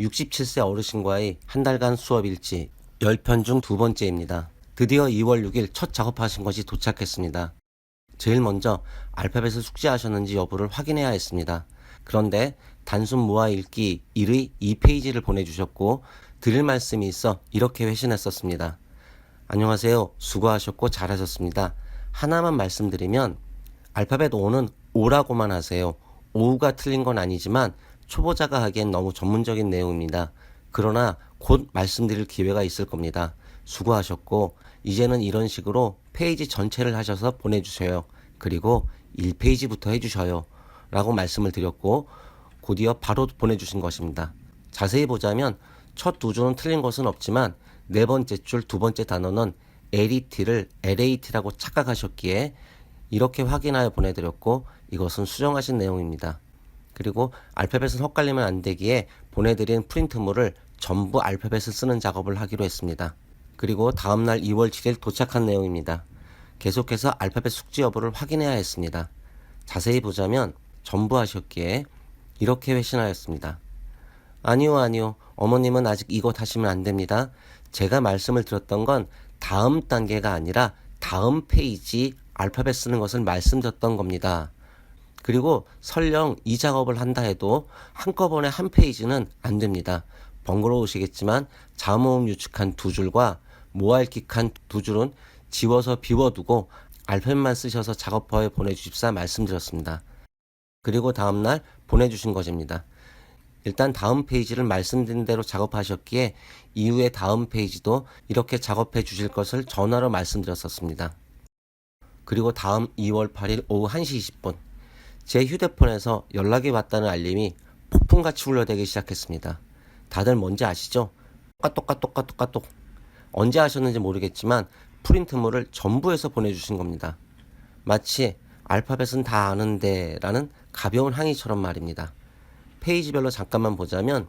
67세 어르신과의 한 달간 수업 일지 10편 중 두 번째입니다. 드디어 2월 6일 첫 작업하신 것이 도착했습니다. 제일 먼저 알파벳을 숙지하셨는지 여부를 확인해야 했습니다. 그런데 단순 모아 읽기 1의 2페이지를 보내주셨고 드릴 말씀이 있어 이렇게 회신했었습니다. 안녕하세요. 수고하셨고 잘하셨습니다. 하나만 말씀드리면 알파벳 5는 오라고만 하세요. 오우가 틀린 건 아니지만 초보자가 하기엔 너무 전문적인 내용입니다. 그러나 곧 말씀드릴 기회가 있을 겁니다. 수고하셨고 이제는 이런 식으로 페이지 전체를 하셔서 보내주세요. 그리고 1페이지부터 해주셔요. 라고 말씀을 드렸고 곧이어 바로 보내주신 것입니다. 자세히 보자면 첫 두 줄은 틀린 것은 없지만 네 번째 줄 두 번째 단어는 LET를 LAT라고 착각하셨기에 이렇게 확인하여 보내드렸고 이것은 수정하신 내용입니다. 그리고 알파벳은 헛갈리면 안 되기에 보내드린 프린트물을 전부 알파벳을 쓰는 작업을 하기로 했습니다. 그리고 다음날 2월 7일 도착한 내용입니다. 계속해서 알파벳 숙지 여부를 확인해야 했습니다. 자세히 보자면 전부 하셨기에 이렇게 회신하였습니다. 아니요, 아니요. 어머님은 아직 이것 하시면 안 됩니다. 제가 말씀을 드렸던 건 다음 단계가 아니라 다음 페이지 알파벳 쓰는 것을 말씀드렸던 겁니다. 그리고 설령 이 작업을 한다 해도 한꺼번에 한 페이지는 안 됩니다. 번거로우시겠지만 자모음 유축한 두 줄과 모알킥한 두 줄은 지워서 비워두고 알파벳만 쓰셔서 작업허에 보내주십사 말씀드렸습니다. 그리고 다음날 보내주신 것입니다. 일단 다음 페이지를 말씀드린 대로 작업하셨기에 이후에 다음 페이지도 이렇게 작업해 주실 것을 전화로 말씀드렸었습니다. 그리고 다음 2월 8일 오후 1시 20분 제 휴대폰에서 연락이 왔다는 알림이 폭풍같이 울려대기 시작했습니다. 다들 뭔지 아시죠? 똑같똑같똑같똑같똑 언제 하셨는지 모르겠지만 프린트물을 전부 해서 보내주신 겁니다. 마치 알파벳은 다 아는데 라는 가벼운 항의처럼 말입니다. 페이지별로 잠깐만 보자면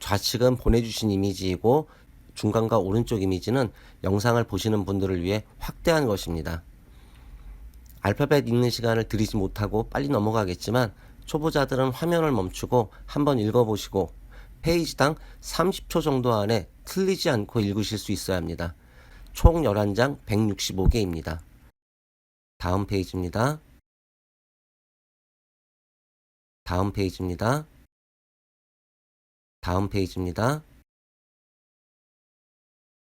좌측은 보내주신 이미지이고 중간과 오른쪽 이미지는 영상을 보시는 분들을 위해 확대한 것입니다. 알파벳 읽는 시간을 들이지 못하고 빨리 넘어가겠지만 초보자들은 화면을 멈추고 한번 읽어보시고 페이지당 30초 정도 안에 틀리지 않고 읽으실 수 있어야 합니다. 총 11장 165개입니다. 다음 페이지입니다. 다음 페이지입니다. 다음 페이지입니다.